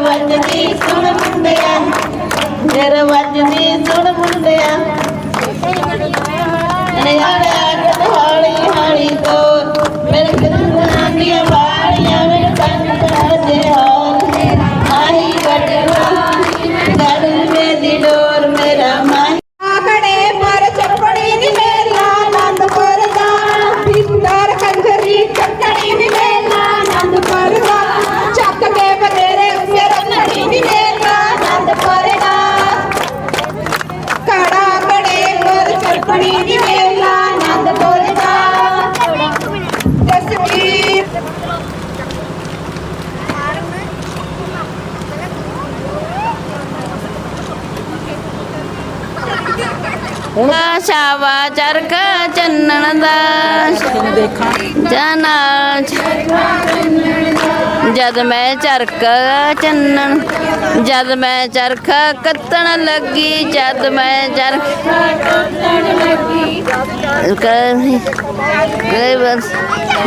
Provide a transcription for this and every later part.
ਵੱਜਦੀ ਸੁਣ ਮੁੰਡਿਆ ਫਿਰ ਵੱਜਦੀ ਸੁਣ ਮੁੰਡਿਆ ਨਿਆਣੇ ਅੱਡ ਹੌਲੀ ਹੌਲੀ ਤੋਂ ਮੇਰੇ ਸ਼ਾਵਾ ਚਰਖ ਚੰਨਣ ਦਾ ਜਨਾ ਜਦ ਮੈਂ ਚਰਖ ਚੰਨਣ ਜਦ ਮੈਂ ਚਰਖਾ ਕੱਤਣ ਲੱਗੀ ਜਦ ਮੈਂ ਚਰਖ ਕਹੀ ਕਈ ਬਸ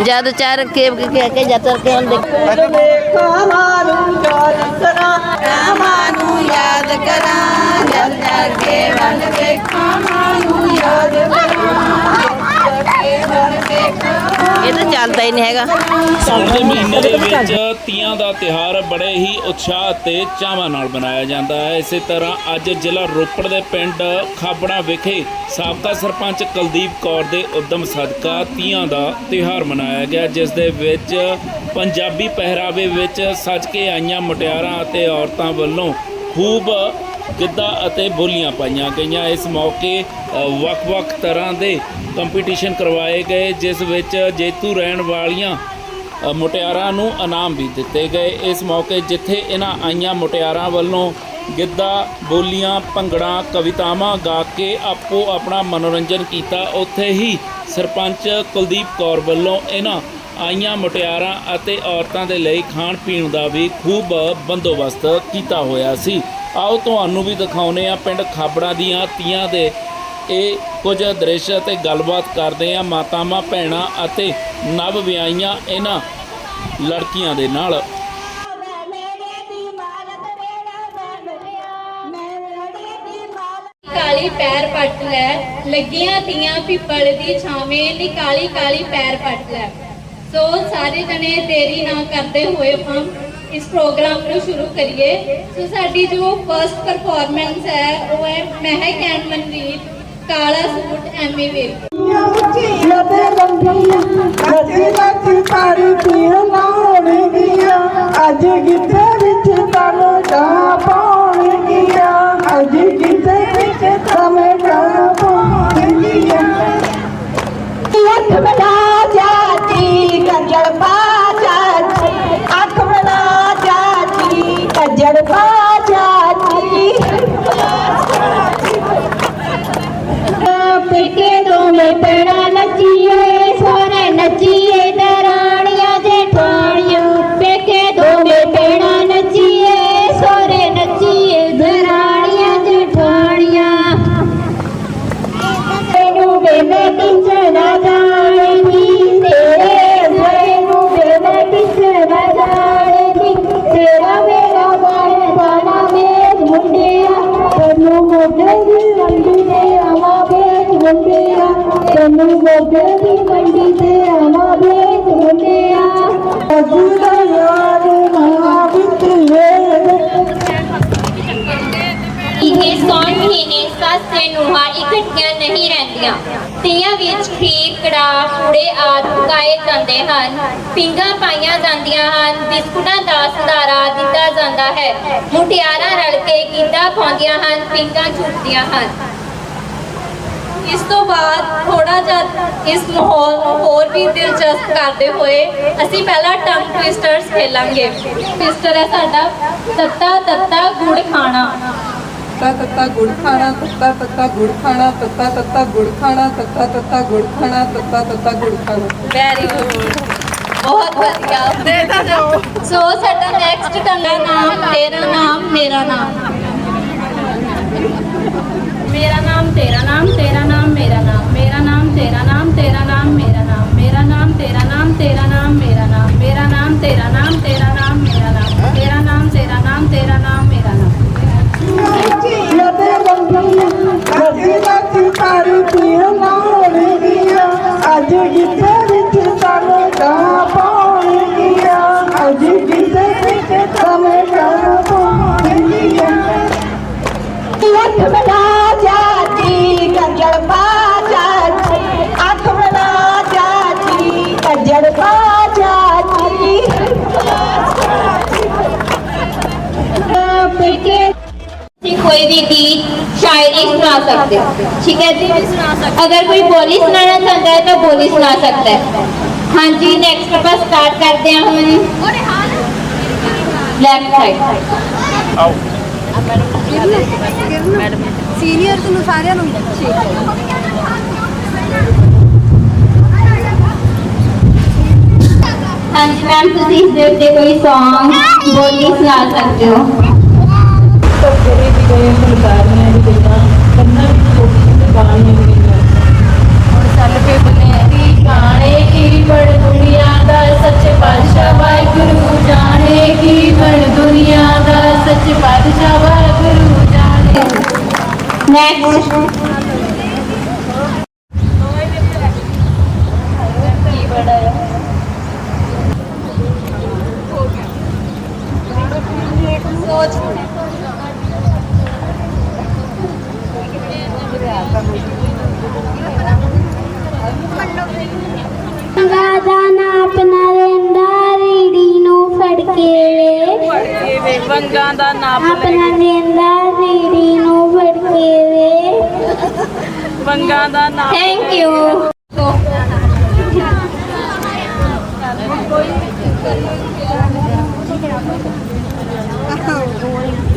ਜਦ ਚਰਖੇ ਕਹਿ ਕੇ ਜਦ ਚਰਖੇ ਹੁਣ ਦੇਖ ਕਾਮਾਨੂੰ ਯਾਦ ਕਰਾਂ ਕਾਮਾਨੂੰ ਯਾਦ ਕਰਾਂ ਜਲ ਜਲ ਕੇ ਵੱਲ ਵੇਖਾਂ ਇਹ ਤਾਂ ਚੱਲਦਾ ਹੀ ਨਹੀਂ ਹੈਗਾ। ਸਾਉਣ ਮਹੀਨੇ ਦੇ ਵਿੱਚ ਤੀਆਂ ਦਾ ਤਿਹਾਰ ਬੜੇ ਹੀ ਉਤਸ਼ਾਹ ਤੇ ਚਾਵਾਂ ਨਾਲ ਮਨਾਇਆ ਜਾਂਦਾ ਹੈ। ਇਸੇ ਤਰ੍ਹਾਂ ਅੱਜ ਜ਼ਿਲ੍ਹਾ ਰੋਪੜ ਦੇ ਪਿੰਡ ਖਾਬੜਾ ਵਿਖੇ ਸਾਬਕਾ ਸਰਪੰਚ ਕੁਲਦੀਪ ਕੌਰ ਦੇ ਉਦਮ ਸਦਕਾ ਤੀਆਂ ਦਾ ਤਿਹਾਰ ਮਨਾਇਆ ਗਿਆ, ਜਿਸ ਦੇ ਵਿੱਚ ਪੰਜਾਬੀ ਪਹਿਰਾਵੇ ਵਿੱਚ ਸੱਜ ਕੇ ਆਈਆਂ ਮੁਟਿਆਰਾਂ ਅਤੇ ਔਰਤਾਂ ਵੱਲੋਂ ਖੂਬ ਗਿੱਧਾ ਅਤੇ ਬੋਲੀਆਂ ਪਾਈਆਂ ਗਈਆਂ। ਇਸ ਮੌਕੇ ਵੱਖ-ਵੱਖ ਤਰ੍ਹਾਂ ਦੇ ਕੰਪੀਟੀਸ਼ਨ ਕਰਵਾਏ ਗਏ, ਜਿਸ ਵਿੱਚ ਜੇਤੂ ਰਹਿਣ ਵਾਲੀਆਂ ਮੁਟਿਆਰਾਂ ਨੂੰ ਇਨਾਮ ਵੀ ਦਿੱਤੇ ਗਏ। ਇਸ ਮੌਕੇ ਜਿੱਥੇ ਇਹਨਾਂ ਆਈਆਂ ਮੁਟਿਆਰਾਂ ਵੱਲੋਂ ਗਿੱਧਾ, ਬੋਲੀਆਂ, ਭੰਗੜਾ, ਕਵਿਤਾਵਾਂ ਗਾ ਕੇ ਆਪੋ ਆਪਣਾ ਮਨੋਰੰਜਨ ਕੀਤਾ, ਉੱਥੇ ਹੀ ਸਰਪੰਚ ਕੁਲਦੀਪ ਕੌਰ ਵੱਲੋਂ ਇਹਨਾਂ ਆਈਆਂ ਮੁਟਿਆਰਾਂ ਅਤੇ ਔਰਤਾਂ ਦੇ ਲਈ ਖਾਣ ਪੀਣ ਦਾ ਵੀ ਖੂਬ ਬੰਦੋਬਸਤ ਕੀਤਾ ਹੋਇਆ ਸੀ। ਆਓ ਤੁਹਾਨੂੰ ਵੀ ਦਿਖਾਉਨੇ ਆ ਪਿੰਡ ਖਾਬੜਾ ਦੀਆਂ ਤੀਆਂ ਦੇ। ਇਹ ਕੁਝ ਦ੍ਰਿਸ਼ ਅਤੇ ਗੱਲਬਾਤ ਕਰਦੇ ਆ ਮਾਤਾਵਾਂ, ਭੈਣਾਂ ਅਤੇ ਨਵ ਵਿਆਹੀਆਂ ਇਹਨਾਂ ਲੜਕੀਆਂ ਦੇ ਨਾਲ। ਕਾਲੀ ਪੈਰ ਪੱਟ ਲੈ, ਲੱਗੀਆਂ ਤੀਆਂ ਪਿੱਪਲ ਦੀ ਛਾਵੇਂ, ਨੀ ਕਾਲੀ ਕਾਲੀ ਪੈਰ ਪੱਟ ਲੈ। ਸੋ ਸਾਰੇ ਜਣੇ ਦੇਰੀ ਨਾ ਕਰਦੇ ਹੋਏ ਆਪਾਂ ਇਸ ਪ੍ਰੋਗਰਾਮ ਨੂੰ ਸ਼ੁਰੂ ਕਰੀਏ ਸੋ ਸਾਡੀ ਜੋ ਫਰਸਟ ਪਰਫਾਰਮੈਂਸ ਹੈ ਉਹ ਹੈ ਮਹਿਕ ਐਂਡ ਮਨਰੀਤ ਕਾਲਾ ਸੂਟ ਐਮੀ ਵੇਖ ਉੱਚੀਆਂ ਤੇ ਲੰਬੀਆਂ ਨੱਚੀ ਨੱਚੀ ਪਾਰੀ ਪੀਣ ਲਾਉਣਗੀਆਂ ਅੱਜ ਗਿੱਧੇ ਵਿੱਚ ਤਨ ਗਾ ਪਾਉਣਗੀਆਂ ਅੱਜ ਗਿੱਧੇ ਵਿੱਚ ਤਨ ਗਾ ਪਾਉਣਗੀਆਂ ਅੱਖ ਬਣਾ ਜਾਤੀ ਕੰਜਲ ਪਾ ਜਾਤੀ ਅੱਖ ਬਣਾ ਜਾਤੀ, ਕੰਜਲ ਪਾ ਜਾਤੀ ਪਿੱਕੇ ਦੋਵੇਂ ਪੈਣਾ ਨੱਚੀਏ ਸੋਨੇ ਨੱਚੀਏ ਜਾਂਦੇ ਹਨ। ਪਿੰਗਾਂ ਪਾਈਆਂ ਜਾਂਦੀਆਂ ਹਨ, ਬਿਸਕੁਟਾਂ ਦਾ ਸੰਧਾਰਾ ਦਿੱਤਾ ਜਾਂਦਾ ਹੈ। ਮੁਟਿਆਰਾਂ ਰਲ ਕੇ ਗਿੱਧਾ ਪਾਉਂਦੀਆਂ ਹਨ, ਪਿੰਗਾਂ ਝੂਟਦੀਆਂ ਹਨ। ਇਸ ਤੋਂ ਬਾਅਦ ਥੋੜਾ ਜਿਹਾ ਇਸ ਮਾਹੌਲ ਨੂੰ ਹੋਰ ਵੀ ਦਿਲਚਸਪ ਕਰਦੇ ਹੋਏ ਅਸੀਂ ਪਹਿਲਾਂ ਟੰਗ ਟਵਿਸਟਰਸ ਖੇਲਾਂਗੇ। ਟਵਿਸਟਰ ਹੈ ਸਾਡਾ ਤੱਤਾ ਤੱਤਾ ਗੁੜ ਖਾਣਾ। ਤੱਤਾ ਤੱਤਾ ਗੁੜ ਖਾਣਾ ਤੱਤਾ ਤੱਤਾ ਗੁੜ ਖਾਣਾ ਤੱਤਾ ਤੱਤਾ ਗੁੜ ਖਾਣਾ ਤੱਤਾ ਤੱਤਾ ਗੁੜ ਖਾਣਾ ਤੱਤਾ ਤੱਤਾ ਗੁੜ ਖਾਣਾ ਵੈਰੀ ਗੁੱਡ ਬਹੁਤ ਵਧੀਆ ਦੇ ਤਾਂ ਜਾਓ ਸੋ ਸਾਡਾ ਨੈਕਸਟ ਟੰਗਾ ਨਾਮ ਤੇਰਾ ਨਾਮ ਮੇਰਾ ਨਾਮ ਮੇਰਾ ਨਾਮ ਤੇਰਾ ਨਾਮ ਤੇਰਾ ਨਾਮ ਮੇਰਾ ਨਾਮ ਮੇਰਾ ਨਾਮ ਤੇਰਾ ਨਾਮ ਤੇਰਾ ਨਾਮ ਮੇਰਾ ਨਾਮ ਅੱਜ ਤੱਕ ਤਾਰੀ ਪੀਰ ਨਾ ਹੋਣਗੀਆਂ ਅੱਜ ਕਿਤੇ ਵਿੱਚ ਸਾਨੂੰ ਤਾਂ ਪਾਉਣਗੀਆਂ ਅੱਜ ਕਿਤੇ ਵਿੱਚ ਸਾਨੂੰ ਤਾਂ ਪਾਉਣਗੀਆਂ ਲੱਖ ਬਣਾ ਜਾਤੀ ਕੰਜਲ ਪਾ ਜਾਤੀ ਅੱਖ ਬਣਾ ਜਾਤੀ ਕੰਜਲ ਪਾ ਜਾਤੀ ਪਿੱਕੇ ਕੋਈ ਵੀ ਗੀਤ ਬੋਲੀ ਸੁਣਾਉਣਾ ਚਾਹੁੰਦਾ ਹੈ ਤਾਂ ਬੋਲੀ ਸੁਣਾ ਸਕਦਾ ਹੈ ਹਾਂਜੀ ਨੈਕਸਟ ਆਪਾਂ ਸਟਾਰਟ ਕਰਦੇ ਹਾਂ ਹੁਣ ਲੈਫਟ ਸਾਈਡ ਆਓ ਸੀਨੀਅਰ ਤੁਹਾਨੂੰ ਸਾਰਿਆਂ ਨੂੰ ਹਾਂਜੀ ਮੈਮ ਤੁਸੀਂ ਇਸ ਦੇ ਉੱਤੇ ਕੋਈ Song ਬੋਲੀ ਸੁਣਾ ਸਕਦੇ ਹੋ ਜਿਹੜੇ ਵੀ ਗਏ ਫੁਲਕਾਰੀਆਂ ਵੀ ਗਈਆਂ ਕੰਨਾਂ ਵਿੱਚ ਛੋਟੀ ਛੋਟੀ ਬਾਣੀਆਂ ਵੀ ਗਈਆਂ ਹੁਣ ਚੱਲ ਪਏ ਬਨੇ ਜਾਣੇ ਕੀ ਬੜ ਦੁਨੀਆ ਦਾ ਸੱਚੇ ਪਾਤਸ਼ਾਹ ਵਾਹਿਗੁਰੂ ਜਾਣੇ ਕੀ ਬੜ ਦੁਨੀਆ ਦਾ ਸੱਚੇ ਪਾਤਸ਼ਾਹ ਵਾਹਿਗੁਰੂ ਜਾਣੇ। ਨੈਕਸਟ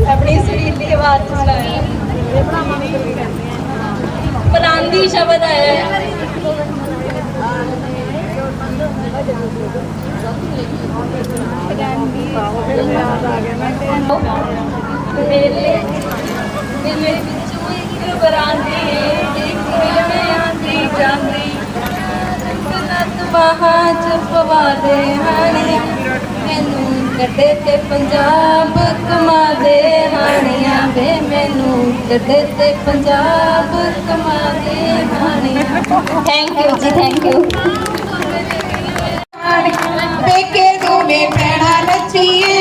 ਆਪਣੀ ਸੁਰੀਲੀ ਆਵਾਜ਼ ਚ ਸੁਣਾਇਆ ਬੁਲੰਦੀ ਸ਼ਬਦ ਆਇਆ ਹੈ ਮੇਲੇ ਮੇਲੇ ਵਿੱਚੋਂ ਇੱਕ ਬਰਾਂਦੀ ਇੱਕ ਆਂਦੀ ਜਾਂਦੀ ਨੱਤ ਬਾਹਾਂ ਚ ਪਵਾ ਦੇ ਹਾਣੀਆਂ ਮੈਨੂੰ ਕੱਢੇ ਤੇ ਪੰਜਾਬ ਕਮਾ ਦੇ ਹਾਣੀਆਂ ਵੇ। ਮੈਨੂੰ ਕੱਢੇ ਤੇ ਪੰਜਾਬ ਕਮਾ ਦੇ ਹਾਣੀਆਂ thank you ji thank you ਪੇਕੇ ਦੋਵੇਂ ਭੈਣਾਂ ਨੱਚੀਏ। ਸਾਰੇ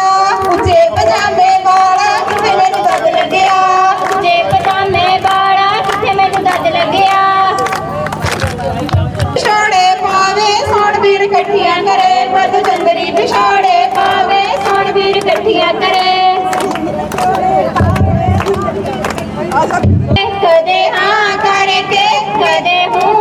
ਲੱਗਿਆ ਉੱਚੇ ਪਜਾਮੇ ਵਾਲਾ ਕਿੱਥੇ ਮੈਨੂੰ ਦਰਦ ਲੱਗਿਆ? ਜੇ ਪਜਾਮੇ ਵਾਲਾ ਕਿੱਥੇ ਮੈਨੂੰ ਦੱਦ ਲੱਗਿਆ? ਪਿਛੋੜੇ ਪਾਵੇ ਸੋਣ ਵੀਰ ਇਕੱਠੀਆਂ ਕਰੇ ਮਦ ਚੰਦਰੀ ਪਿਛੋੜੇ ਪਾਵੇ ਸੋਣ ਵੀਰ ਇਕੱਠੀਆਂ ਕਰੇ। ਕਦੇ ਹਾਂ ਕਰਕੇ ਕਦੇ ਹੂੰ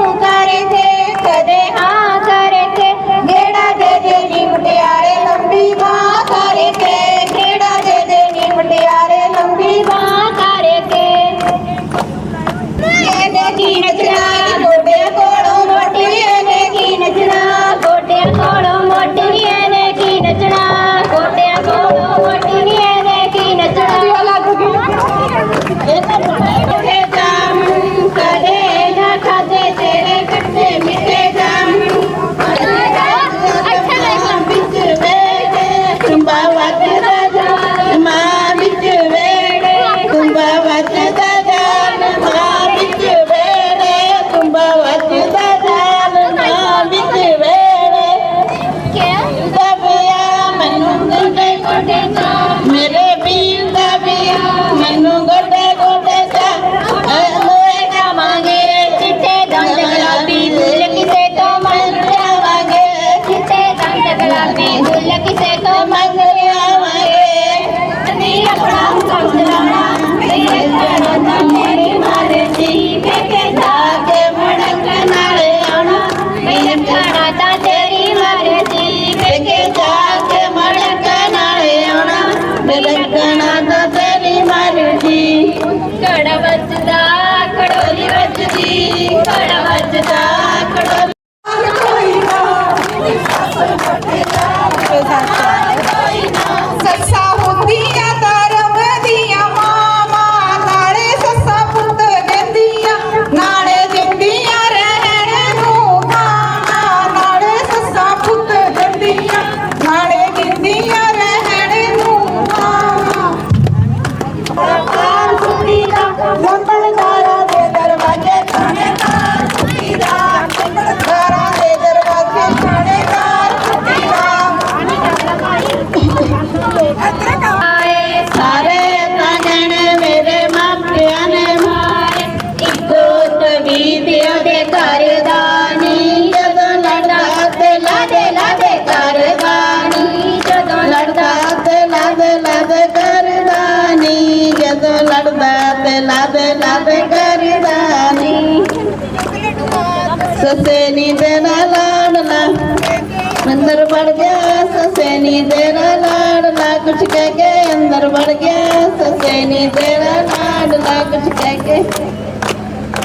ਲਾਡਲਾ ਕੁਛ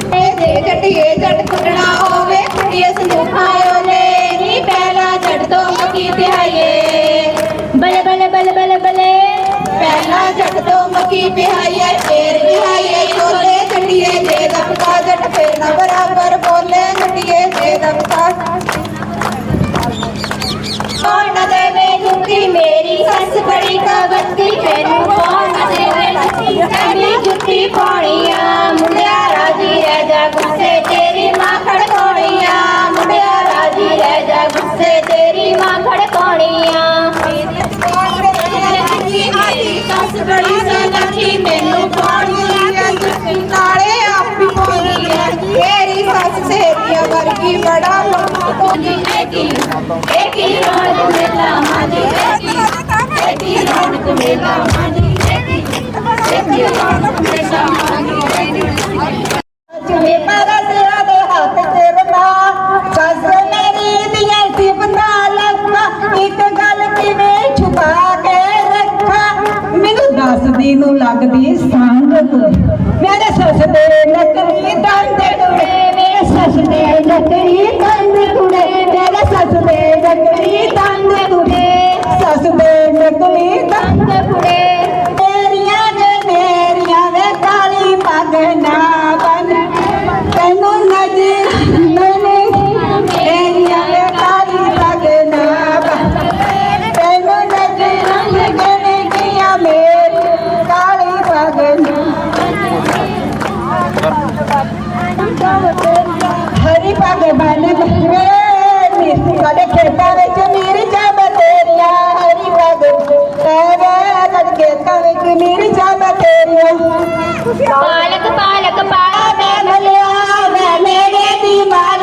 ਕਹਿ ਕੇ ਦੇ ਜੱਟੀਏ ਜੱਟ ਕੁੱਟਣਾ ਹੋਵੇ ਕੁੜੀਏ ਸੰਦੂਖਾਂ ਓਲੇ ਨੀ ਪਹਿਲਾ ਜੱਟ ਤੋਂ ਮੱਕੀ ਪਿਆਈਏ ਬਲੇ ਬਲੇ ਬਲੇ ਬਲੇ ਬਲੇ ਪਹਿਲਾ ਜੱਟ ਤੋਂ ਮੱਕੀ ਪਿਆਈਏ ਫੇਰ ਪਿਆਈਏ ਛੋਲੇ ਜੱਟੀਏ ਜੇ ਦਬਕਾ ਜੱਟ ਫੇਰ ਨਾ ਬਰਾਬਰ ਬੋਲੇ ਜੱਟੀਏ ਜੇ ਦਬਕਾ ਕੌਣ ਨਾ ਦੇਵੇ ਜੁੱਤੀ ਮੇਰੀ ਸੱਸ ਬੜੀ ਕਬੱਤੀ ਮੈਨੂੰ ਕੌਣ ਨਾ ਦੇਵੇ ਜੁੱਤੀ ਕਹਿੰਦੀ ਜੁੱਤੀ ਪਾਉਣੀਆਂ ਮੁੰਡਿਆ ਰਾਜੀ ਰਹਿ ਜਾ ਗੁੱਸੇ ਤੇਰੀ ਮਾਂ ਖੜਕਾਉਣੀਆਂ ਮੁੰਡਿਆ ਰਾਜੀ ਰਹਿ ਜਾ ਗੁੱਸੇ ਤੇਰੀ ਮਾਂ ਖੜਕਾਉਣੀਆਂ ਸੱਸ ਬੜੀ ਸਨਖੀ ਮੈਨੂੰ ਪਾਉਣੀ ਆ ਜੁੱਤੀ ਨਾਲੇ ਆਪ ਹੀ ਪਾਉਣੀ ਆ ਤੇਰੀ ਸੱਸ ਸੇਰੀਆ ਵਰਗੀ ਬੜਾ ਲੋਕੀ ਏਕੀ ਏਕੀ ਰੌਣਕ ਮੇਲਾ ਮਾਜੀ ਏਕੀ ਏਕੀ ਦੇ ਨੂੰ ਲੱਗਦੀ ਸੰਗ ਮੇਰੇ ਸੱਸ ਦੇ ਨਕਲੀ ਦੰਦ ਟੁੜੇ ਮੇਰੇ ਸੱਸ ਦੇ ਨਕਲੀ ਦੰਦ ਟੁੜੇ ਮੇਰੇ ਸੱਸ ਦੇ ਨਕਲੀ ਦੰਦ ਟੁੜੇ ਸੱਸ ਦੇ ਨਕਲੀ ਟੁੜੇ ਹਰੀ ਪੱਗ ਬੰਨ ਵੇ ਮਿਰਚ ਖੇਤਾਂ ਵਿੱਚ ਮਿਰਚਾਂ ਬਤੇਰੀਆਂ ਹਰੀ ਪੱਗ ਐਵੇਂ ਸਾਡੇ ਖੇਤਾਂ ਵਿੱਚ ਮਿਰਚਾਂ ਬਤੇਰੀਆਂ ਪਾਲਕ ਪਾਲਕ ਪਾਲਕ, ਮੈਂ ਮਲਿਆ, ਮੈਂ ਮੇਰੇ ਦੀ ਮਾਲਕ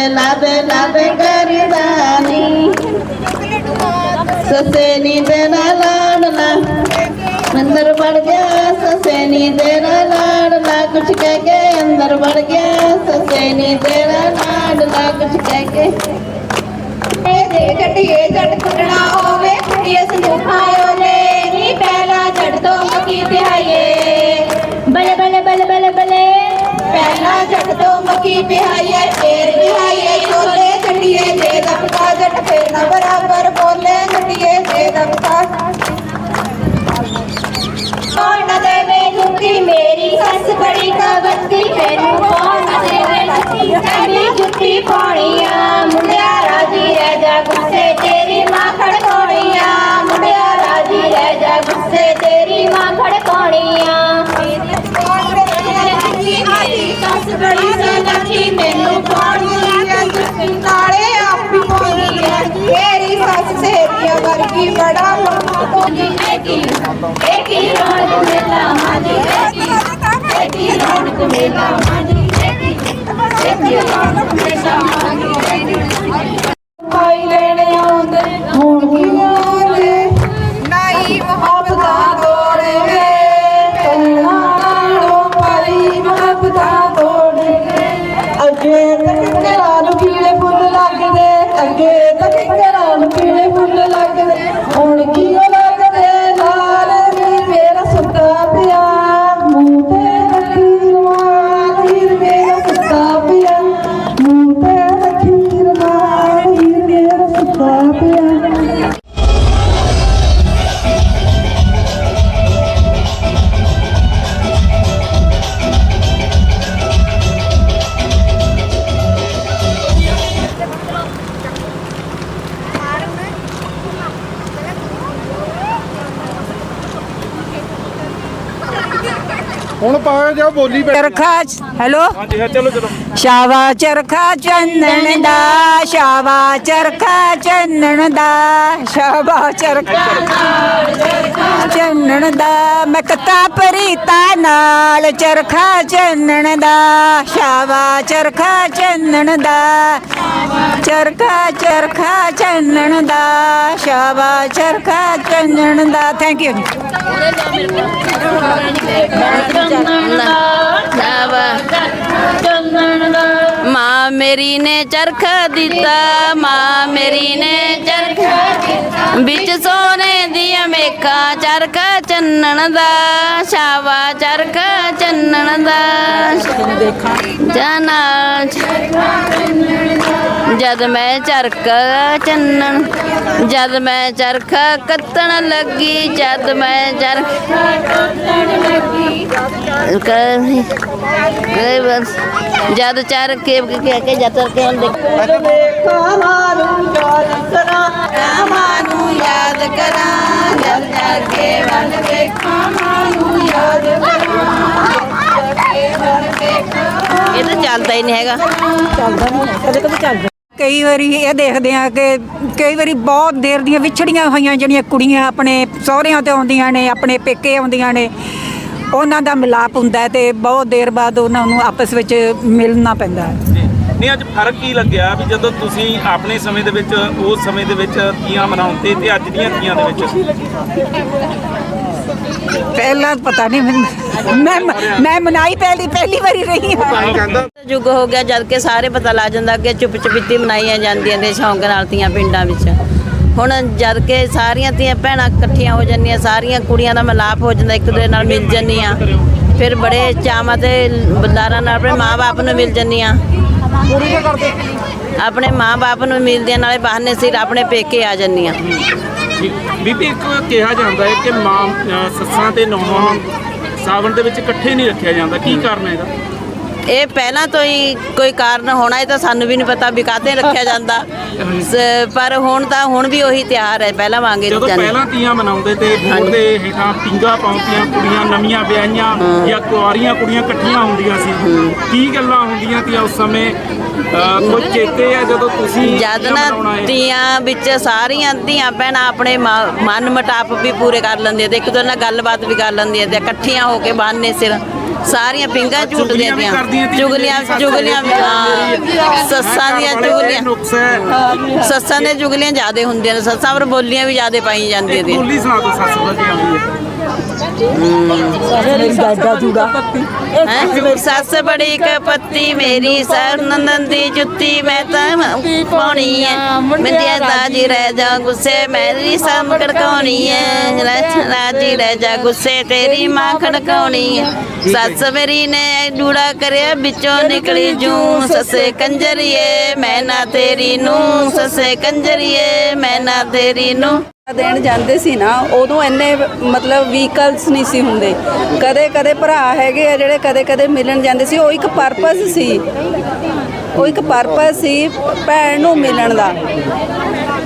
ਲੜਦਾ ਤੇ ਲਾਦੇ ਲਾਦੇ ਕਰਦਾ ਨੀ ਸੱਸੇ ਨੀ ਤੇਰਾ ਲਾਡਲਾ ਅੰਦਰ ਵੜ ਗਿਆ ਸੱਸੇ ਨੀ ਤੇਰਾ ਲਾਡਲਾ ਕੁਛ ਕਹਿ ਕੇ ਅੰਦਰ ਵੜ ਗਿਆ ਸੱਸੇ ਨੀ ਤੇਰਾ ਲਾਡਲਾ ਕੁਛ ਕਹਿ ਕੇ ਦੇ ਜੱਟੀਏ ਜੱਟ ਕੁੱਟਣਾ ਹੋਵੇ ਕੁੜੀਏ ਸੰਦੂਖਾਂ ਓਲੇ ਨੀ ਪਹਿਲਾ ਜੱਟ ਤੋਂ ਮੱਕੀ ਪਿਆਈਏ ਬਲੇ ਬਲੇ ਬਲੇ ਬਲੇ ਬਲੇ ਪਹਿਲਾ ਜੱਟ ਤੋਂ ਮੱਕੀ ਪਿਹਾਈਏ ਫੇਰ ਪਿਆਈਏ ਛੋਲੇ ਜੱਟੀਏ ਰੌਣਕ ਮੇਲਾ ਬੋਲੀ ਪੈ ਚਰਖਾ ਹੈਲੋ? ਹਾਂਜੀ ਹਾਂ ਚਲੋ ਚਲੋ। ਸ਼ਾਵਾ ਚਰਖਾ ਚੰਨਣ ਦਾ, ਸ਼ਾਵਾ ਚਰਖਾ ਚੰਨਣ ਦਾ, ਸ਼ਾਵਾ ਚਰਖਾ ਚੰਨਣ ਦਾ, ਮਕਤਾ ਕਤਾ ਨਾਲ ਚਰਖਾ ਚੰਨਣ ਦਾ, ਸ਼ਾਵਾ ਚਰਖਾ ਚੰਨਣ ਦਾ, ਚਰਖਾ ਚਰਖਾ ਚੰਨਣ ਦਾ, ਸ਼ਾਵਾ ਚਰਖਾ ਚੰਨਣ ਦਾ। ਥੈਂਕ ਯੂ ਮਾਂ ਮੇਰੀ ਨੇ ਚਰਖਾ ਦਿੱਤਾ ਮਾਂ ਮੇਰੀ ਨੇ ਚਰਖਾ ਦਿੱਤਾ ਵਿੱਚ ਸੋਨੇ ਦੀਆਂ ਮੇਖਾਂ ਚਰਖਾ ਚੰਨਣ ਦਾ ਸ਼ਾਵਾ ਚਰਖਾ ਚੰਨਣ ਦਾ ਜਾਨਾ ਜਦ ਮੈਂ ਚਰਖਾ ਚੰਨਣ ਜਦ ਮੈਂ ਚਰਖਾ ਕੱਤਣ ਲੱਗੀ ਜਦ ਮੈਂ ਚਰਖਾ ਕੱਤਣ ਲੱਗੀ ਕਹੀ ਕਈ ਬਸ ਜਦ ਚਰਖੇ ਕਹਿ ਕੇ ਜਦ ਚਰਖੇ ਹੁਣ ਦੇਖ ਕਾਮਾਂ ਨੂੰ ਯਾਦ ਕਰਾਂ ਕਾਮਾਂ ਨੂੰ ਯਾਦ ਕਰਾਂ ਜਦ ਜਾਗੇ ਵੱਲ ਵੇਖਾਂ ਇਹ ਤਾਂ ਚੱਲਦਾ ਹੀ ਨਹੀਂ ਹੈਗਾ ਕਈ ਵਾਰੀ ਇਹ ਦੇਖਦੇ ਆ ਕਿ ਕਈ ਵਾਰੀ ਬਹੁਤ ਦੇਰ ਦੀਆਂ ਵਿਛੜੀਆਂ ਹੋਈਆਂ ਜਿਹੜੀਆਂ ਕੁੜੀਆਂ ਆਪਣੇ ਸਹੁਰਿਆਂ ਤੇ ਆਉਂਦੀਆਂ ਨੇ ਆਪਣੇ ਪੇਕੇ ਆਉਂਦੀਆਂ ਨੇ ਉਹਨਾਂ ਦਾ ਮਿਲਾਪ ਹੁੰਦਾ ਹੈ ਤੇ ਬਹੁਤ ਦੇਰ ਬਾਅਦ ਉਹਨਾਂ ਨੂੰ ਆਪਸ ਵਿੱਚ ਮਿਲਣਾ ਪੈਂਦਾ ਹੈ। ਜੀ। ਨਹੀਂ ਅੱਜ ਫ਼ਰਕ ਕੀ ਲੱਗਿਆ ਵੀ ਜਦੋਂ ਤੁਸੀਂ ਆਪਣੇ ਸਮੇਂ ਦੇ ਵਿੱਚ ਉਸ ਸਮੇਂ ਦੇ ਵਿੱਚ ਤੀਆਂ ਮਨਾਉਂਦੇ ਤੇ ਅੱਜ ਦੀਆਂ ਤੀਆਂ ਦੇ ਵਿੱਚ? ਪਹਿਲਾਂ ਪਤਾ ਨਹੀਂ ਮੈਂ ਮੈਂ ਮਨਾਈ ਪਹਿਲੀ ਪਹਿਲੀ ਵਾਰੀ ਰਹੀ ਹਾਂ। ਕਹਿੰਦਾ ਯੁੱਗ ਹੋ ਗਿਆ ਜਦ ਕਿ ਸਾਰੇ ਪਤਾ ਲੱਗ ਜਾਂਦਾ ਕਿ ਚੁੱਪ ਚੁਪੀਤੀ ਮਨਾਈਆਂ ਜਾਂਦੀਆਂ ਨੇ ਸ਼ੌਂਕ ਨਾਲ ਤੀਆਂ ਪਿੰਡਾਂ ਵਿੱਚ। ਹੁਣ ਜਦ ਕਿ ਸਾਰੀਆਂ ਤੀਆਂ ਭੈਣਾਂ ਇਕੱਠੀਆਂ ਹੋ ਜਾਂਦੀਆਂ, ਸਾਰੀਆਂ ਕੁੜੀਆਂ ਦਾ ਮਿਲਾਪ ਹੋ ਜਾਂਦਾ, ਇੱਕ ਦੂਜੇ ਨਾਲ ਮਿਲ ਜਾਂਦੀਆਂ। ਫਿਰ ਬੜੇ ਚਾਵਾਂ ਤੇ ਬਦਾਰਾਂ ਨਾਲ ਆਪਣੇ ਮਾਂ-ਬਾਪ ਨੂੰ ਮਿਲ ਜਾਂਦੀਆਂ। ਆਪਣੇ ਮਾਂ-ਬਾਪ ਨੂੰ ਮਿਲਦੀਆਂ ਨਾਲੇ ਬਹਾਨੇ ਸਿਰ ਆਪਣੇ ਪੇਕੇ ਆ ਜਾਂਦੀਆਂ। ਬੀਬੀ, ਇੱਕ ਕਿਹਾ ਜਾਂਦਾ ਹੈ ਕਿ ਮਾਂ ਸੱਸਾਂ ਤੇ ਨੌਹਾਂ ਸਾਵਣ ਦੇ ਵਿੱਚ ਇਕੱਠੇ ਨਹੀਂ ਰੱਖਿਆ ਜਾਂਦਾ। ਕੀ ਕਾਰਨ ਹੈ ਇਹਦਾ? ਇਹ ਪਹਿਲਾਂ ਤੋਂ ਹੀ ਕੋਈ ਕਾਰਨ ਹੋਣਾ ਇਹ ਤਾਂ ਸਾਨੂੰ ਵੀ ਨਹੀਂ ਪਤਾ ਵੀ ਕਾਹਤੇ ਰੱਖਿਆ ਜਾਂਦਾ। ਸ- ਪਰ ਹੁਣ ਤਾਂ ਹੁਣ ਵੀ ਉਹੀ ਤਿਉਹਾਰ ਹੈ ਪਹਿਲਾਂ ਵਾਂਗੇ ਜਦੋਂ ਪਹਿਲਾਂ ਤੀਆਂ ਮਨਾਉਂਦੇ ਤੇ ਬੋਰਡ ਦੇ ਹੇਠਾਂ ਪਿੰਗਾ ਪਾਉਂਦੀਆਂ ਕੁੜੀਆਂ ਨਵੀਆਂ ਵਿਆਹੀਆਂ ਜਾਂ ਕੁਆਰੀਆਂ ਕੁੜੀਆਂ ਇਕੱਠੀਆਂ ਹੁੰਦੀਆਂ ਸੀ। ਕੀ ਗੱਲਾਂ ਹੁੰਦੀਆਂ ਤੀਆਂ ਉਸ ਸਮੇਂ? ਕੋਈ ਚੇਤੇ ਆ ਜਦੋਂ ਤੁਸੀਂ ਜਦ ਤੀਆਂ ਨਾ ਮਨਾਉਣਾ ਹੈ? ਤੀਆਂ ਵਿੱਚ ਸਾਰੀਆਂ ਧੀਆਂ ਭੈਣਾਂ ਆਪਣੇ ਮਨ ਮਟਾਪ ਵੀ ਪੂਰੇ ਕਰ ਲੈਂਦੀਆਂ ਤੇ ਇੱਕ ਦੂਜੇ ਨਾਲ ਗੱਲਬਾਤ ਵੀ ਕਰ ਲੈਂਦੀਆਂ ਤੇ ਇਕੱਠੀਆਂ ਹੋ ਕੇ ਬਹਾਨੇ ਸਿਰ ਸਾਰੀਆਂ ਪਿੰਗਾਂ ਝੂਟਦੀਆਂ ਤੀਆਂ, ਚੁਗਲੀਆਂ ਚੁਗਲੀਆਂ ਹਾਂ ਸੱਸਾਂ ਦੀਆਂ ਚੁਗਲੀਆਂ। ਨੁਕਸ ਹੈ। ਸੱਸਾਂ ਦੀਆਂ ਚੁਗਲੀਆਂ ਜ਼ਿਆਦੇ ਹੁੰਦੀਆਂ ਨੇ ਸੱਸਾਂ ਪਰ ਬੋਲੀਆਂ ਵੀ ਜ਼ਿਆਦੇ ਪਾਈ ਜਾਂਦੀਆਂ ਨੇ। ਬੋਲੀ ਸੁਣਾ ਦਿਓ ਸੱਸ ਵਧੀਆ ਆਉਂਦੀ ਹੈ। ਹੈਂ? ਸੱਸ ਬੜੀ ਕਪੱਤੀ ਮੇਰੀ ਸਰਨੰਦਨ ਦੀ ਜੁੱਤੀ, ਮੈਂ ਤਾਂ ਪਾਉਣੀ ਐ। ਮੰਦਿਆ ਰਾਜੀ ਰਹਿ ਜਾ ਗੁੱਸੇ, ਮੇਰੀ ਸਮ ਖੜਕਾਉਣੀ ਐ। ਰਾਜੀ ਰਹਿ ਜਾ ਗੁੱਸੇ, ਤੇਰੀ ਮਾਂ ਖੜਕਾਉਣੀ ਐ। ਸੱਸ ਮੇਰੀ ਨੇ ਜੂੜਾ ਕਰਿਆ, ਵਿੱਚੋਂ ਨਿਕਲੀ ਜੂ ਸੱਸੇ ਕੰਜਰੀਏ। ਮੈਂ ਨਾ ਤੇਰੀ ਨੂੰ ਸੱਸੇ ਕੰਜਰੀਏ। ਮੈਂ ਨਾ ਤੇਰੀ ਨੂੰ ਦੇਣ ਜਾਂਦੇ ਸੀ ਨਾ, ਉਦੋਂ ਇੰਨੇ ਮਤਲਬ ਵਹੀਕਲਸ ਨਹੀਂ ਸੀ ਹੁੰਦੇ। ਕਦੇ ਕਦੇ ਭਰਾ ਹੈਗੇ ਆ ਜਿਹੜੇ ਕਦੇ ਕਦੇ ਮਿਲਣ ਜਾਂਦੇ ਸੀ, ਉਹ ਇੱਕ ਪਰਪਸ ਸੀ। ਉਹ ਇੱਕ ਪਰਪਸ ਸੀ ਭੈਣ ਨੂੰ ਮਿਲਣ ਦਾ।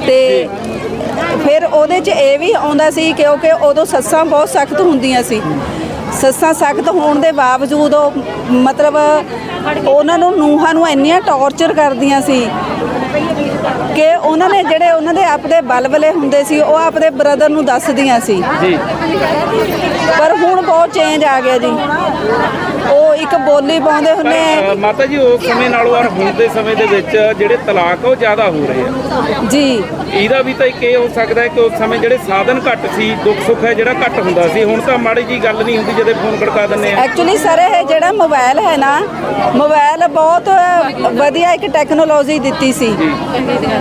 ਤੇ ਫਿਰ ਉਹਦੇ 'ਚ ਇਹ ਵੀ ਆਉਂਦਾ ਸੀ ਕਿਉਂਕਿ ਉਦੋਂ ਸੱਸਾਂ ਬਹੁਤ ਸਖਤ ਹੁੰਦੀਆਂ ਸੀ। ਸੱਸਾਂ ਸਖਤ ਹੋਣ ਦੇ ਬਾਵਜੂਦ ਉਹ ਮਤਲਬ ਉਹਨਾਂ ਨੂੰ ਨੂਹਾਂ ਨੂੰ ਇੰਨੀਆਂ ਟੌਰਚਰ ਕਰਦੀਆਂ ਸੀ। ਕਿ ਉਹਨਾਂ ਨੇ ਜਿਹੜੇ ਉਹਨਾਂ ਦੇ ਆਪਦੇ ਬਲਬਲੇ ਹੁੰਦੇ ਸੀ ਉਹ ਆਪਦੇ ਬ੍ਰਦਰ ਨੂੰ ਦੱਸਦੀਆਂ ਸੀ। ਜੀ। ਪਰ ਹੁਣ ਬਹੁਤ ਚੇਂਜ ਆ ਗਿਆ ਜੀ। ਉਹ ਇੱਕ ਬੋਲੀ ਪਾਉਂਦੇ ਅ, ਮਾਤਾ ਜੀ ਉਸ ਸਮੇਂ ਨਾਲੋਂ ਔਰ ਹੁਣ ਦੇ ਸਮੇਂ ਦੇ ਵਿੱਚ ਜਿਹੜੇ ਤਲਾਕ ਉਹ ਜ਼ਿਆਦਾ ਹੋ ਰਹੇ ਆ। ਜੀ। ਇਹਦਾ ਵੀ ਤਾਂ ਇੱਕ ਇਹ ਹੋ ਸਕਦਾ ਹੈ ਕਿ ਉਸ ਸਮੇਂ ਜਿਹੜੇ ਸਾਧਨ ਘੱਟ ਸੀ ਦੁੱਖ ਸੁੱਖ ਹੈ ਜਿਹੜਾ ਘੱਟ ਹੁੰਦਾ ਸੀ ਹੁਣ ਤਾਂ ਮਾੜੀ ਜੀ ਗੱਲ ਨਹੀਂ ਹੁੰਦੀ ਜਦੋਂ ਫੋਨ ਖੜਕਾ ਦਿੰਦੇ ਆ। ਐਕਚੁਅਲੀ ਸਰ ਇਹ ਜਿਹੜਾ ਮੋਬਾਈਲ ਹੈ ਨਾ ਮੋਬਾਈਲ ਬਹੁਤ ਵਧੀਆ ਇੱਕ ਟੈਕਨੋਲੋਜੀ ਦਿੱਤੀ ਸੀ।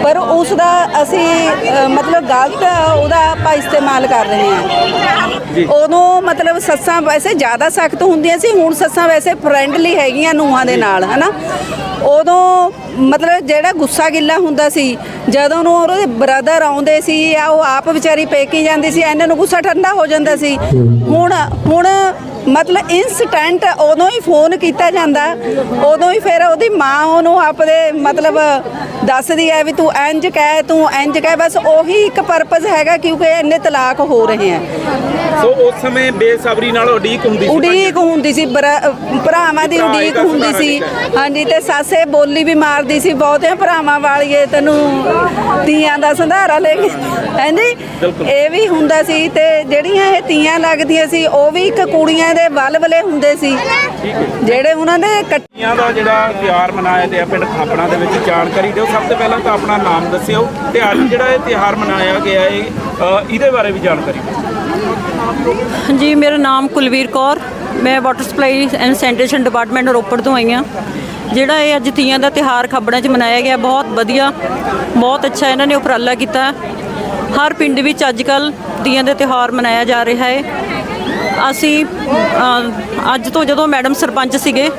ਪਰ ਉਸ ਦਾ ਅਸੀਂ ਮਤਲਬ ਗਲਤ ਉਹਦਾ ਆਪਾਂ ਇਸਤੇਮਾਲ ਕਰ ਰਹੇ ਹਾਂ। ਉਦੋਂ ਮਤਲਬ ਸੱਸਾਂ ਵੈਸੇ ਜ਼ਿਆਦਾ ਸਖਤ ਹੁੰਦੀਆਂ ਸੀ ਹੁਣ ਸੱਸਾਂ ਵੈਸੇ ਫਰੈਂਡਲੀ ਹੈਗੀਆਂ ਨੂੰਹਾਂ ਦੇ ਨਾਲ ਹਨਾ? ਉਦੋਂ ਮਤਲਬ ਜਿਹੜਾ ਗੁੱਸਾ ਗਿੱਲਾ ਹੁੰਦਾ ਸੀ ਜਦੋਂ ਨੂੰ ਉਹਦੇ ਬ੍ਰਦਰ ਆਉਂਦੇ ਸੀ ਆ ਉਹ ਆਪ ਵਿਚਾਰੀ ਪੇਕੀ ਜਾਂਦੀ ਸੀ ਇਹਨਾਂ ਨੂੰ ਗੁੱਸਾ ਠੰਡਾ ਹੋ ਜਾਂਦਾ ਸੀ। ਹੁਣ ਹੁਣ ਮਤਲਬ ਇਨਸਟੈਂਟ ਉਦੋਂ ਹੀ ਫੋਨ ਕੀਤਾ ਜਾਂਦਾ। ਉਦੋਂ ਹੀ ਫਿਰ ਉਹਦੀ ਮਾਂ ਉਹਨੂੰ ਆਪਦੇ ਮਤਲਬ ਦੱਸਦੀ ਹੈ ਵੀ ਤੂੰ ਇੰਜ ਕਹਿ ਤੂੰ ਇੰਜ ਕਹਿ। ਬਸ ਉਹੀ ਇੱਕ ਪਰਪਸ ਹੈਗਾ ਕਿਉਂਕਿ ਇੰਨੇ ਤਲਾਕ ਹੋ ਰਹੇ ਆ ਸੋ ਉਸ ਸਮੇਂ ਬੇਸਬਰੀ ਨਾਲ ਉਡੀਕ ਹੁੰਦੀ ਸੀ ਉਡੀਕ ਹੁੰਦੀ ਸੀ ਭਰਾਵਾਂ ਦੀ ਉਡੀਕ ਹੁੰਦੀ ਸੀ। ਹਾਂਜੀ ਤੇ ਸਾਸੇ ਬੋਲੀ ਵੀ ਮਾਰਦੀ ਸੀ ਬਹੁਤੇ ਭਰਾਵਾਂ ਵਾਲੀਏ ਤੈਨੂੰ ਤੀਆਂ ਦਾ ਸੰਧਾਰਾ ਲੈ ਕੇ। ਹਾਂਜੀ। ਇਹ ਵੀ ਹੁੰਦਾ ਸੀ ਤੇ ਜਿਹੜੀਆਂ ਇਹ ਤੀਆਂ ਲੱਗਦੀਆਂ ਸੀ ਉਹ ਵੀ ਇੱਕ ਕੁੜੀਆਂ ਦੇ ਵਲਵਲੇ ਹੁੰਦੇ ਸੀ। ਜਿਹੜੇ ਉਹਨਾਂ ਦੇ ਕੱਟ- ਤੀਆਂ ਦਾ ਜਿਹੜਾ ਤਿਉਹਾਰ ਮਨਾਇਆ ਗਿਆ ਪਿੰਡ ਖਾਪੜਾ ਦੇ ਵਿੱਚ ਜਾਣਕਾਰੀ ਦਿਓ। ਸਭ ਤੋਂ ਪਹਿਲਾਂ ਤਾਂ ਆਪਣਾ ਨਾਮ ਦੱਸਿਓ। ਤੇ ਅੱਜ ਜਿਹੜਾ ਇਹ ਤਿਉਹਾਰ ਮਨਾਇਆ ਗਿਆ ਹੈ ਇਹਦੇ ਬਾਰੇ ਵੀ ਜਾਣਕਾਰੀ ਦਿਓ। ਜੀ ਮੇਰਾ ਨਾਮ ਕੁਲਵੀਰ ਕੌਰ। ਮੈਂ water supply and sanitation department Ropar ਤੋਂ ਆਈ ਹਾਂ। ਜਿਹੜਾ ਇਹ ਅੱਜ ਤੀਆਂ ਦਾ ਤਿਹਾਰ ਖੱਬੜਾਂ 'ਚ ਮਨਾਇਆ ਗਿਆ ਬਹੁਤ ਵਧੀਆ ਬਹੁਤ ਅੱਛਾ ਇਹਨਾਂ ਨੇ ਉਪਰਾਲਾ ਕੀਤਾ। ਹਰ ਪਿੰਡ ਵਿੱਚ ਅੱਜ ਕੱਲ ਤੀਆਂ ਦਾ ਤਿਹਾਰ ਮਨਾਇਆ ਜਾ ਰਿਹਾ ਹੈ। ਅਸੀਂ ਅੱਜ ਤੋਂ ਜਦੋਂ ਮੈਡਮ ਸਰਪੰਚ ਸੀਗੇ,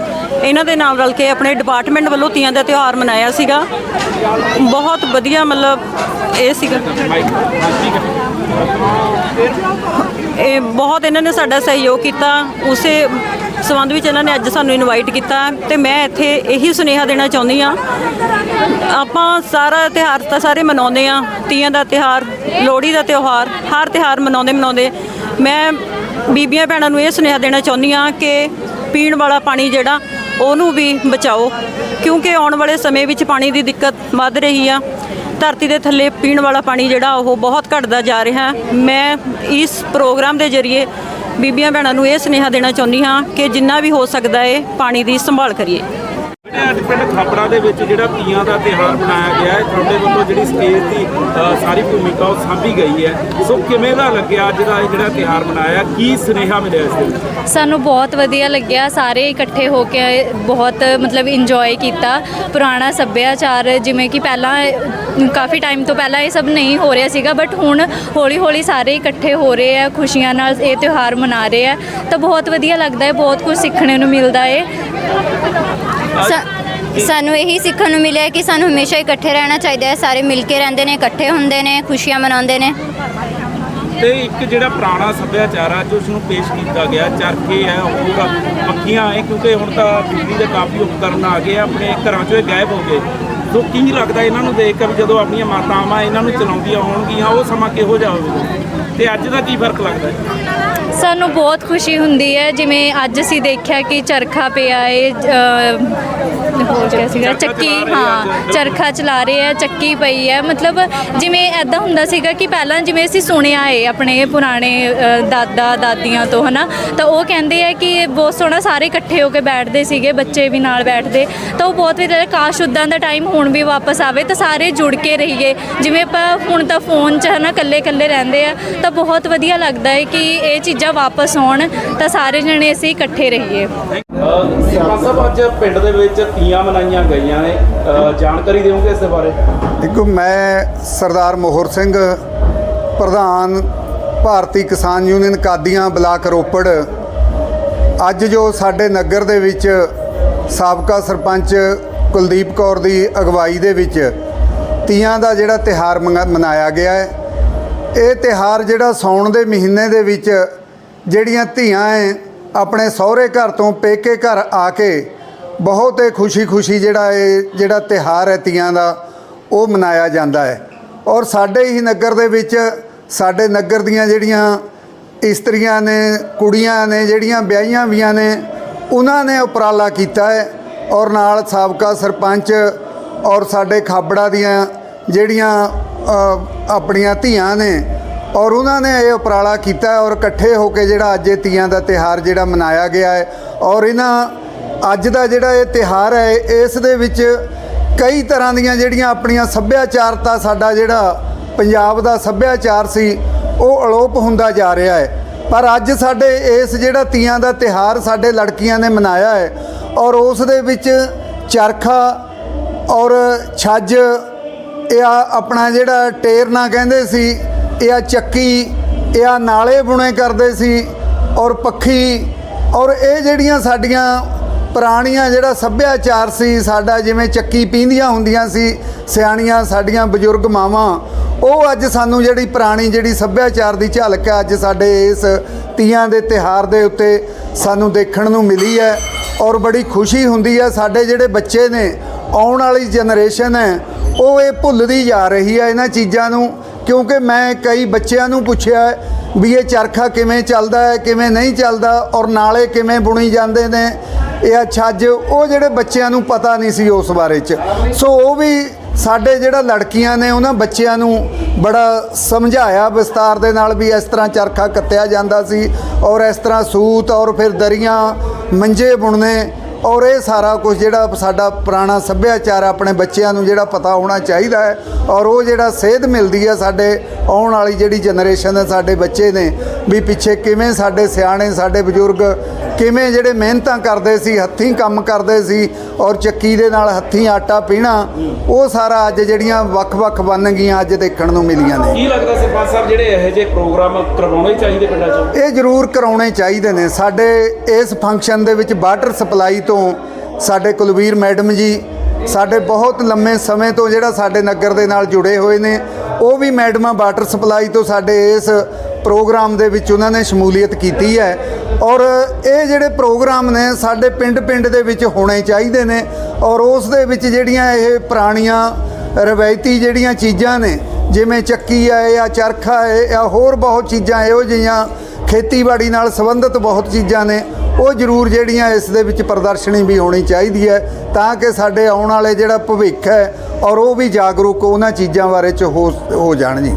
ਇਹਨਾਂ ਦੇ ਨਾਲ ਰਲ ਕੇ ਆਪਣੇ ਡਿਪਾਰਟਮੈਂਟ ਵੱਲੋਂ ਤੀਆਂ ਦਾ ਤਿਉਹਾਰ ਮਨਾਇਆ ਸੀਗਾ। ਬਹੁਤ ਵਧੀਆ ਮਤਲਬ ਇਹ ਸੀਗਾ। ਇਹ ਬਹੁਤ ਇਹਨਾਂ ਨੇ ਸਾਡਾ ਸਹਿਯੋਗ ਕੀਤਾ। ਉਸੇ ਸਬੰਧ ਵਿੱਚ ਇਹਨਾਂ ਨੇ ਅੱਜ ਸਾਨੂੰ ਇਨਵਾਈਟ ਕੀਤਾ ਤੇ ਮੈਂ ਇੱਥੇ ਇਹੀ ਸੁਨੇਹਾ ਦੇਣਾ ਚਾਹੁੰਦੀ ਆ ਆਪਾਂ ਸਾਰਾ ਤਿਉਹਾਰ ਤਾਂ ਸਾਰੇ ਮਨਾਉਂਦੇ ਆ ਤੀਆਂ ਦਾ ਤਿਉਹਾਰ, ਲੋਹੜੀ ਦਾ ਤਿਉਹਾਰ, ਹਰ ਤਿਉਹਾਰ ਮਨਾਉਂਦੇ ਮਨਾਉਂਦੇ। ਮੈਂ ਬੀਬੀਆਂ ਭੈਣਾਂ ਨੂੰ ਇਹ ਸੁਨੇਹਾ ਦੇਣਾ ਚਾਹੁੰਦੀ ਆ ਕਿ ਪੀਣ ਵਾਲਾ ਪਾਣੀ ਜਿਹੜਾ, ਉਹਨੂੰ ਵੀ ਬਚਾਓ। ਕਿਉਂਕਿ ਆਉਣ ਵਾਲੇ ਸਮੇਂ ਵਿੱਚ ਪਾਣੀ ਦੀ ਦਿੱਕਤ ਵੱਧ ਰਹੀ ਆ। ਧਰਤੀ ਦੇ ਥੱਲੇ ਪੀਣ ਵਾਲਾ ਪਾਣੀ ਜਿਹੜਾ, ਉਹ ਬਹੁਤ ਘਟਦਾ ਜਾ ਰਿਹਾ। ਮੈਂ ਇਸ ਪ੍ਰੋਗਰਾਮ ਦੇ ਜ਼ਰੀਏ ਬੀਬੀਆਂ ਭੈਣਾਂ ਨੂੰ ਇਹ ਸੁਨੇਹਾ ਦੇਣਾ ਚਾਹੁੰਦੀ ਹਾਂ ਕਿ ਜਿੰਨਾ ਵੀ ਹੋ ਸਕਦਾ ਹੈ ਪਾਣੀ ਦੀ ਸੰਭਾਲ ਕਰੀਏ। ਅੱਜ ਪਿੰਡ ਖਾਪੜਾ ਦੇ ਵਿੱਚ ਜਿਹੜਾ ਤੀਆਂ ਦਾ ਤਿਉਹਾਰ ਮਨਾਇਆ ਗਿਆ ਹੈ ਤੁਹਾਡੇ ਵੱਲੋਂ ਜਿਹੜੀ ਸਟੇਜ ਦੀ ਸਾਰੀ ਭੂਮਿਕਾ ਉਹ ਸਾਂਭੀ ਗਈ ਹੈ। ਸੋ ਕਿਵੇਂ ਦਾ ਲੱਗਿਆ ਅੱਜ ਦਾ ਇਹ ਜਿਹੜਾ ਤਿਉਹਾਰ ਮਨਾਇਆ? ਕੀ ਸੁਨੇਹਾ ਮਿਲਿਆ ਇਸ ਦੇ ਸਾਨੂੰ ਬਹੁਤ ਵਧੀਆ ਲੱਗਿਆ, ਸਾਰੇ ਇਕੱਠੇ ਹੋ ਕੇ ਬਹੁਤ ਮਤਲਬ ਇੰਜੋਏ ਕੀਤਾ। ਪੁਰਾਣਾ ਸੱਭਿਆਚਾਰ, ਜਿਵੇਂ ਕਿ ਪਹਿਲਾਂ ਕਾਫੀ ਟਾਈਮ ਤੋਂ ਪਹਿਲਾਂ ਇਹ ਸਭ ਨਹੀਂ ਹੋ ਰਿਹਾ ਸੀਗਾ ਬਟ ਹੁਣ ਹੌਲੀ ਹੌਲੀ ਸਾਰੇ ਇਕੱਠੇ ਹੋ ਰਹੇ ਆ, ਖੁਸ਼ੀਆਂ ਨਾਲ ਇਹ ਤਿਉਹਾਰ ਮਨਾ ਰਹੇ ਆ। ਤਾਂ ਬਹੁਤ ਵਧੀਆ ਲੱਗਦਾ ਹੈ, ਬਹੁਤ ਕੁਝ ਸਿੱਖਣ ਨੂੰ ਮਿਲਦਾ ਹੈ। ਸਾਨੂੰ ਇਹੀ ਸਿੱਖਣ ਨੂੰ ਮਿਲਿਆ ਕਿ ਸਾਨੂੰ ਹਮੇਸ਼ਾ ਇਕੱਠੇ ਰਹਿਣਾ ਚਾਹੀਦਾ ਹੈ। ਸਾਰੇ ਮਿਲ ਕੇ ਰਹਿੰਦੇ ਨੇ ਇਕੱਠੇ ਹੁੰਦੇ ਨੇ ਖੁਸ਼ੀਆਂ ਮਨਾਉਂਦੇ ਨੇ। ਤੇ ਇੱਕ ਜਿਹੜਾ ਪੁਰਾਣਾ ਸੱਭਿਆਚਾਰ ਆ ਜੋ ਉਸ ਨੂੰ ਪੇਸ਼ ਕੀਤਾ ਗਿਆ ਚਰਖੇ ਹੈ ਹੋਊਗਾ ਪੱਖੀਆਂ ਹੈ ਕਿਉਂਕਿ ਹੁਣ ਤਾਂ ਬਿਜਲੀ ਦੇ ਕਾਫੀ ਉਪਕਰਨ ਆ ਗਏ ਆ, ਆਪਣੇ ਘਰਾਂ 'ਚੋਂ ਇਹ ਗਾਇਬ ਹੋ ਗਏ। ਸੋ ਕੀ ਲੱਗਦਾ ਇਹਨਾਂ ਨੂੰ ਦੇਖ ਕੇ ਜਦੋਂ ਆਪਣੀਆਂ ਮਾਤਾਵਾਂ ਇਹਨਾਂ ਨੂੰ ਚਲਾਉਂਦੀਆਂ ਹੋਣਗੀਆਂ ਉਹ ਸਮਾਂ ਕਿਹੋ ਜਿਹਾ ਹੋਵੇਗਾ? ਤੇ ਅੱਜ ਦਾ ਕੀ ਫ਼ਰਕ ਲੱਗਦਾ ਹੈ? ਸਾਨੂੰ ਬਹੁਤ ਖੁਸ਼ੀ ਹੁੰਦੀ ਹੈ ਜਿਵੇਂ ਅੱਜ ਅਸੀਂ ਦੇਖਿਆ ਕਿ ਚਰਖਾ ਪਿਆ ਏ ਹੋਰ ਕਿਆ ਸੀਗਾ। ਚੱਕੀ ਹਾਂ। ਚਰਖਾ ਚਲਾ ਰਹੇ ਆ ਚੱਕੀ ਪਈ ਹੈ ਮਤਲਬ ਜਿਵੇਂ ਐਦਾਂ ਹੁੰਦਾ ਸੀਗਾ ਕਿ ਪਹਿਲਾਂ ਜਿਵੇਂ ਅਸੀਂ ਸੁਣਿਆ ਹੈ ਆਪਣੇ ਪੁਰਾਣੇ ਦਾਦਾ ਦਾਦੀਆਂ ਤੋਂ ਹਨਾ? ਤਾਂ ਉਹ ਕਹਿੰਦੇ ਆ ਕਿ ਬਹੁਤ ਸੋਹਣਾ ਸਾਰੇ ਇਕੱਠੇ ਹੋ ਕੇ ਬੈਠਦੇ ਸੀਗੇ ਬੱਚੇ ਵੀ ਨਾਲ ਬੈਠਦੇ। ਤਾਂ ਉਹ ਬਹੁਤ ਵਧੀਆ ਕਾਸ਼ ਉਦਾਂ ਦਾ ਟਾਈਮ ਹੁਣ ਵੀ ਵਾਪਸ ਆਵੇ ਤਾਂ ਸਾਰੇ ਜੁੜ ਕੇ ਰਹੀਏ। ਜਿਵੇਂ ਆਪਾਂ ਹੁਣ ਤਾਂ ਫੋਨ 'ਚ ਹਨਾ ਇਕੱਲੇ ਇਕੱਲੇ ਰਹਿੰਦੇ ਆ ਤਾਂ ਬਹੁਤ ਵਧੀਆ ਲੱਗਦਾ ਹੈ ਕਿ ਇਹ ਚੀਜ਼ਾਂ ਵਾਪਸ ਆਉਣ ਤਾਂ ਸਾਰੇ ਜਣੇ ਅਸੀਂ ਇਕੱਠੇ ਰਹੀਏ। ਸਰਪੰਚ ਸਾਹਿਬ, ਅੱਜ ਪਿੰਡ ਦੇ ਵਿੱਚ ਤੀਆਂ ਮਨਾਈਆਂ ਗਈਆਂ ਨੇ। ਜਾਣਕਾਰੀ ਦਿਓਗੇ ਇਸ ਬਾਰੇ? ਦੇਖੋ, ਮੈਂ ਸਰਦਾਰ ਮੋਹਰ ਸਿੰਘ, ਪ੍ਰਧਾਨ ਭਾਰਤੀ ਕਿਸਾਨ ਯੂਨੀਅਨ ਕਾਦੀਆਂ ਬਲਾਕ ਰੋਪੜ। ਅੱਜ ਜੋ ਸਾਡੇ ਨਗਰ ਦੇ ਵਿੱਚ ਸਾਬਕਾ ਸਰਪੰਚ ਕੁਲਦੀਪ ਕੌਰ ਦੀ ਅਗਵਾਈ ਦੇ ਵਿੱਚ ਤੀਆਂ ਦਾ ਜਿਹੜਾ ਤਿਹਾਰ ਮਨਾਇਆ ਗਿਆ ਹੈ, ਇਹ ਤਿਹਾਰ ਜਿਹੜਾ ਸਾਉਣ ਦੇ ਮਹੀਨੇ ਦੇ ਵਿੱਚ ਜਿਹੜੀਆਂ ਧੀਆਂ ਹੈ ਆਪਣੇ ਸਹੁਰੇ ਘਰ ਤੋਂ ਪੇਕੇ ਘਰ ਆ ਕੇ ਬਹੁਤ ਹੀ ਖੁਸ਼ੀ-ਖੁਸ਼ੀ ਜਿਹੜਾ ਇਹ, ਜਿਹੜਾ ਤਿਹਾਰ ਹੈ ਤੀਆਂ ਦਾ, ਉਹ ਮਨਾਇਆ ਜਾਂਦਾ ਹੈ। ਔਰ ਸਾਡੇ ਹੀ ਨਗਰ ਦੇ ਵਿੱਚ, ਸਾਡੇ ਨਗਰ ਦੀਆਂ ਜਿਹੜੀਆਂ ਇਸਤਰੀਆਂ ਨੇ, ਕੁੜੀਆਂ ਨੇ, ਜਿਹੜੀਆਂ ਵਿਆਹੀਆਂ ਵੀਆਂ ਨੇ, ਉਹਨਾਂ ਨੇ ਉਪਰਾਲਾ ਕੀਤਾ ਹੈ। ਔਰ ਨਾਲ ਸਾਬਕਾ ਸਰਪੰਚ ਔਰ ਸਾਡੇ ਖਾਬੜਾ ਦੀਆਂ ਜਿਹੜੀਆਂ ਆਪਣੀਆਂ ਧੀਆਂ ਨੇ ਔਰ ਉਹਨਾਂ ਨੇ ਇਹ ਉਪਰਾਲਾ ਕੀਤਾ ਔਰ ਇਕੱਠੇ ਹੋ ਕੇ ਜਿਹੜਾ ਅੱਜ ਇਹ ਤੀਆਂ ਦਾ ਤਿਹਾਰ ਜਿਹੜਾ ਮਨਾਇਆ ਗਿਆ ਹੈ ਔਰ ਇਹਨਾਂ ਅੱਜ ਦਾ ਜਿਹੜਾ ਇਹ ਤਿਹਾਰ ਹੈ, ਇਸ ਦੇ ਵਿੱਚ ਕਈ ਤਰ੍ਹਾਂ ਦੀਆਂ ਜਿਹੜੀਆਂ ਆਪਣੀਆਂ ਸੱਭਿਆਚਾਰਤਾ ਸਾਡਾ ਜਿਹੜਾ ਪੰਜਾਬ ਦਾ ਸੱਭਿਆਚਾਰ ਸੀ, ਉਹ ਅਲੋਪ ਹੁੰਦਾ ਜਾ ਰਿਹਾ ਹੈ। ਪਰ ਅੱਜ ਸਾਡੇ ਇਸ ਜਿਹੜਾ ਤੀਆਂ ਦਾ ਤਿਹਾਰ ਸਾਡੇ ਲੜਕੀਆਂ ਨੇ ਮਨਾਇਆ ਹੈ ਔਰ ਉਸ ਦੇ ਵਿੱਚ ਚਰਖਾ ਔਰ ਛੱਜ, ਇਹ ਆ ਆਪਣਾ ਜਿਹੜਾ ਟੇਰਨਾ ਕਹਿੰਦੇ ਸੀ ਇਹ ਆ ਚੱਕੀ, ਇਹ ਆ ਨਾਲੇ ਬੁਣੇ ਕਰਦੇ ਸੀ ਔਰ ਪੱਖੀ ਔਰ ਇਹ ਜਿਹੜੀਆਂ ਸਾਡੀਆਂ ਪੁਰਾਣੀਆਂ ਜਿਹੜਾ ਸੱਭਿਆਚਾਰ ਸੀ, ਸਾਡਾ ਜਿਵੇਂ ਚੱਕੀ ਪੀਂਦੀਆਂ ਹੁੰਦੀਆਂ ਸੀ, ਸਿਆਣੀਆਂ ਸਾਡੀਆਂ ਬਜ਼ੁਰਗ ਮਾਵਾਂ, ਉਹ ਅੱਜ ਸਾਨੂੰ ਜਿਹੜੀ ਪੁਰਾਣੀ ਜਿਹੜੀ ਸੱਭਿਆਚਾਰ ਦੀ ਝਲਕ ਹੈ ਅੱਜ ਸਾਡੇ ਇਸ ਤੀਆਂ ਦੇ ਤਿਹਾਰ ਦੇ ਉੱਤੇ ਸਾਨੂੰ ਦੇਖਣ ਨੂੰ ਮਿਲੀ ਹੈ ਔਰ ਬੜੀ ਖੁਸ਼ੀ ਹੁੰਦੀ ਹੈ, ਸਾਡੇ ਜਿਹੜੇ ਬੱਚੇ ਨੇ, ਆਉਣ ਵਾਲੀ ਜਨਰੇਸ਼ਨ ਹੈ, ਉਹ ਇਹ ਭੁੱਲਦੀ ਜਾ ਰਹੀ ਹੈ ਇਹਨਾਂ ਚੀਜ਼ਾਂ ਨੂੰ ਕਿਉਂਕਿ ਮੈਂ ਕਈ ਬੱਚਿਆਂ ਨੂੰ ਪੁੱਛਿਆ ਵੀ ਇਹ ਚਰਖਾ ਕਿਵੇਂ ਚੱਲਦਾ ਹੈ, ਕਿਵੇਂ ਨਹੀਂ ਚੱਲਦਾ ਔਰ ਨਾਲੇ ਕਿਵੇਂ ਬੁਣੀ ਜਾਂਦੇ ਨੇ, ਇਹ ਛੱਜ ਉਹ ਜਿਹੜੇ ਬੱਚਿਆਂ ਨੂੰ ਪਤਾ ਨਹੀਂ ਸੀ ਉਸ ਬਾਰੇ ਚ। ਸੋ ਉਹ ਵੀ ਸਾਡੇ ਜਿਹੜਾ ਲੜਕੀਆਂ ਨੇ, ਉਹਨਾਂ ਬੱਚਿਆਂ ਨੂੰ ਬੜਾ ਸਮਝਾਇਆ ਵਿਸਤਾਰ ਦੇ ਨਾਲ ਵੀ ਇਸ ਤਰ੍ਹਾਂ ਚਰਖਾ ਕੱਤਿਆ ਜਾਂਦਾ ਸੀ ਔਰ ਇਸ ਤਰ੍ਹਾਂ ਸੂਤ ਔਰ ਫਿਰ ਦਰੀਆਂ ਮੰਜੇ ਬੁਣਨੇ ਔਰ ਇਹ ਸਾਰਾ ਕੁਝ ਜਿਹੜਾ ਸਾਡਾ ਪੁਰਾਣਾ ਸੱਭਿਆਚਾਰ ਆਪਣੇ ਬੱਚਿਆਂ ਨੂੰ ਜਿਹੜਾ ਪਤਾ ਹੋਣਾ ਚਾਹੀਦਾ ਹੈ ਔਰ ਉਹ ਜਿਹੜਾ ਸੇਧ ਮਿਲਦੀ ਹੈ ਸਾਡੇ ਆਉਣ ਵਾਲੀ ਜਿਹੜੀ ਜਨਰੇਸ਼ਨ ਹੈ ਸਾਡੇ ਬੱਚੇ ਨੇ ਵੀ ਪਿੱਛੇ ਕਿਵੇਂ ਸਾਡੇ ਸਿਆਣੇ ਸਾਡੇ ਬਜ਼ੁਰਗ ਕਿਵੇਂ ਜਿਹੜੇ ਮਿਹਨਤਾਂ ਕਰਦੇ ਸੀ ਹੱਥੀਂ ਕੰਮ ਕਰਦੇ ਸੀ ਔਰ ਚੱਕੀ ਦੇ ਨਾਲ ਹੱਥੀਂ ਆਟਾ ਪੀਣਾ ਉਹ ਸਾਰਾ ਅੱਜ ਜਿਹੜੀਆਂ ਵੱਖ-ਵੱਖ ਬਣ ਅੱਜ ਦੇਖਣ ਨੂੰ ਮਿਲੀਆਂ ਨੇ। ਕੀ ਲੱਗਦਾ ਸਰਪੰਚ ਸਾਹਿਬ ਜਿਹੜੇ ਇਹੋ ਜਿਹੇ ਪ੍ਰੋਗਰਾਮ ਕਰਵਾਉਣੇ ਚਾਹੀਦੇ ਪਿੰਡਾਂ 'ਚ? ਇਹ ਜ਼ਰੂਰ ਕਰਾਉਣੇ ਚਾਹੀਦੇ ਨੇ। ਸਾਡੇ ਇਸ ਫੰਕਸ਼ਨ ਦੇ ਵਿੱਚ ਵਾਟਰ ਸਪਲਾਈ ਤੋਂ ਤੋਂ ਸਾਡੇ ਕੁਲਵੀਰ ਮੈਡਮ ਜੀ ਸਾਡੇ ਬਹੁਤ ਲੰਮੇ ਸਮੇਂ ਤੋਂ ਜਿਹੜਾ ਸਾਡੇ ਨਗਰ ਦੇ ਨਾਲ ਜੁੜੇ ਹੋਏ ਨੇ, ਉਹ ਵੀ ਮੈਡਮਾਂ ਵਾਟਰ ਸਪਲਾਈ ਤੋਂ ਸਾਡੇ ਇਸ ਪ੍ਰੋਗਰਾਮ ਦੇ ਵਿੱਚ ਉਹਨਾਂ ਨੇ ਸ਼ਮੂਲੀਅਤ ਕੀਤੀ ਹੈ ਔਰ ਇਹ ਜਿਹੜੇ ਪ੍ਰੋਗਰਾਮ ਨੇ ਸਾਡੇ ਪਿੰਡ-ਪਿੰਡ ਦੇ ਵਿੱਚ ਹੋਣੇ ਚਾਹੀਦੇ ਨੇ ਔਰ ਉਸ ਦੇ ਵਿੱਚ ਜਿਹੜੀਆਂ ਇਹ ਪੁਰਾਣੀਆਂ ਰਵਾਇਤੀ ਜਿਹੜੀਆਂ ਚੀਜ਼ਾਂ ਨੇ, ਜਿਵੇਂ ਚੱਕੀ ਹੈ ਜਾਂ ਚਰਖਾ ਹੈ ਜਾਂ ਹੋਰ ਬਹੁਤ ਚੀਜ਼ਾਂ ਇਹੋ ਜਿਹੀਆਂ ਖੇਤੀਬਾੜੀ ਨਾਲ ਸੰਬੰਧਿਤ ਬਹੁਤ ਚੀਜ਼ਾਂ ਨੇ ਉਹ ਜ਼ਰੂਰ ਜਿਹੜੀਆਂ ਇਸ ਦੇ ਵਿੱਚ ਪ੍ਰਦਰਸ਼ਨੀ ਵੀ ਹੋਣੀ ਚਾਹੀਦੀ ਹੈ ਤਾਂ ਕਿ ਸਾਡੇ ਆਉਣ ਵਾਲੇ ਜਿਹੜਾ ਭਵਿੱਖ ਹੈ ਔਰ ਉਹ ਵੀ ਜਾਗਰੂਕ ਉਹਨਾਂ ਚੀਜ਼ਾਂ ਬਾਰੇ ਚ ਹੋ ਹੋ ਜਾਣ ਜੀ।